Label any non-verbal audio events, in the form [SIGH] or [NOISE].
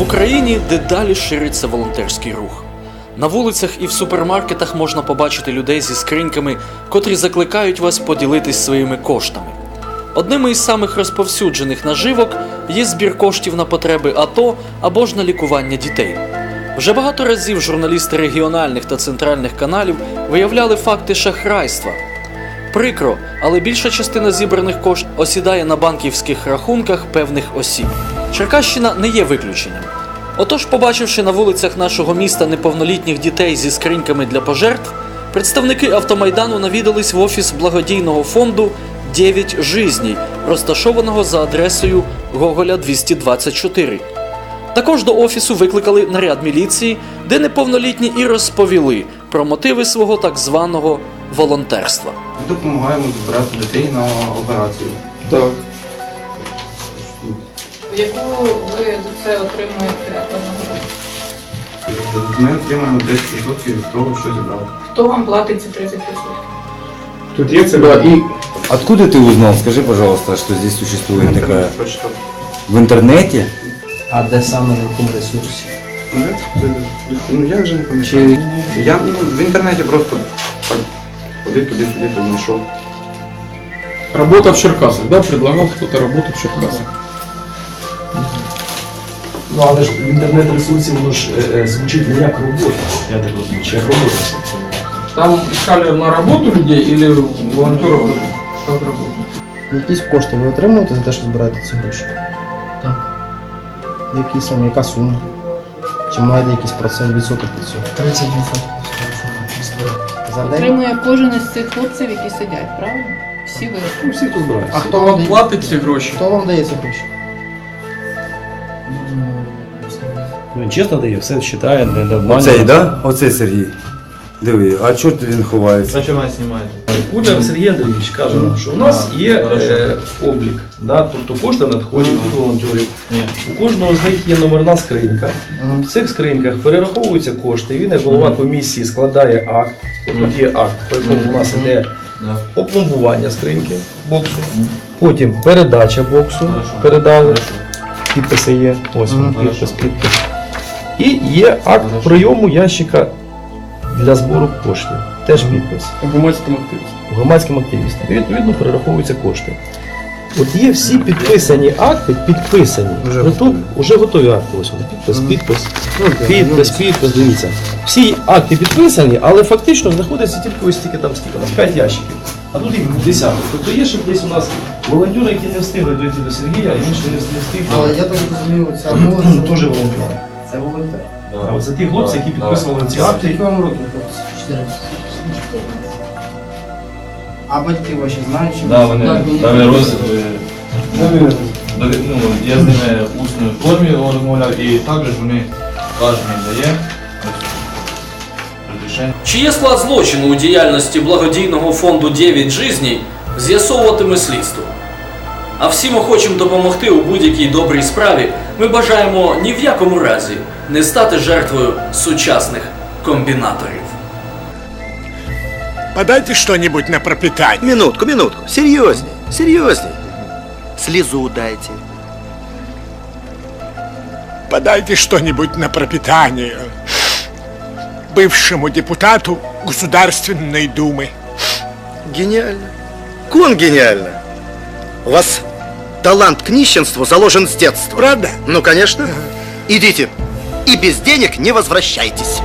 В Україні дедалі шириться волонтерський рух. На вулицях і в супермаркетах можна побачити людей зі скриньками, котрі закликають вас поділитись своїми коштами. Одними із самих розповсюджених наживок є збір коштів на потреби АТО або ж на лікування дітей. Вже багато разів журналісти регіональних та центральних каналів виявляли факти шахрайства. Прикро, але більша частина зібраних коштів осідає на банківських рахунках певних осіб. Черкащина не є виключенням. Отож, побачивши на вулицях нашого міста неповнолітніх дітей зі скриньками для пожертв, представники автомайдану навідались в офіс благодійного фонду «9 жизней, розташованого за адресою Гоголя 224. Також до офісу викликали наряд міліції, де неповнолітні і розповіли про мотиви свого так званого волонтерства. Допомагаємо збирати дітей на операцію. Так. Яку ви за це отримуєте? Ми отримаємо 10% від того, що зібрали. Хто вам платить ці 30%? Тут є це И откуда ты узнал, скажи, пожалуйста, что здесь существует такая... Прочитав. В интернете? А де саме на якому ресурсі? Ну, це- Ну я вже не пам'ятаю. Я ну, в інтернеті просто так ходив туди-сюди, то знайшов. Работа в Черкасах, да? Предлагал кто-то работу в Черкасах. Ну але ж в інтернет-ресурсі воно ж е, е, звучить не як робота, я так розумію, чи як робота. Там искали на работу людей или волонтеров как работу? Якісь кошти ви отримуєте за те, що збираєте ці гроші? Так. Які саме, яка сума? Чи маєте якийсь процент відсоток від цього? 30% За день? Отримує кожен із цих хлопців, які сидять, правильно? Всі ви. Ну, всі тут збираються. А хто вам, платить ці гроші? хто вам дає ці гроші? Він чесно дає, все вважає, не обманює. Оцей, да? Оцей Сергій. Диви, а чого він ховається? Кудар Сергій Андрійович каже нам, що у нас є е, облік, да? тобто кошти надходять від волонтерів. У кожного з них є номерна скринька. В цих скриньках перераховуються кошти. Він, як голова комісії, складає акт. Тут є акт, по якому у нас іде опломбування скриньки боксу. Потім передача боксу. Передали. Підписи є. Ось він, підпис, підпис. І є акт прийому ящика для збору коштів. Теж підпис Громадським активістам. громадським активістам. І відповідно перераховуються кошти. От є всі підписані акти, підписані. Вже Вже, тут, вже готові акти. Ось вони. Підпис, підпис, підпис, підпис, дивіться. Всі акти підписані, але фактично знаходиться тільки ось стільки там скільки у нас 5 ящиків. А тут їх десяток. Тобто є ще десь у нас волонтери, які не встигли дойти до Сергія, і інші не встигли. Але я так розумію, ця [CLEARS THROAT] Це молодь теж волонтери. Це волонтер. А от це ті хлопці, які підписували ці акти. Скільки вам років, хлопці? 14. А батьки ваші знають, що Да, вони дали розвитку. Ну, я з ними в усній формі розмовляв і також вони кожен дає. Чи є склад злочину у діяльності благодійного фонду «9 жизней, з'ясовуватиме слідство. А всім охочим допомогти у будь-якій добрій справі ми бажаємо ні в якому разі не стати жертвою сучасних комбінаторів. Подайте что-нибудь на пропитание. Минутку, минутку. Серьезней, серьезней. Слезу дайте. Подайте что-нибудь на пропитание. Бывшему депутату Государственной Думы. Гениально. Кон гениально. У вас талант к нищенству заложен с детства. Правда? Ну, конечно. Идите. И без денег не возвращайтесь.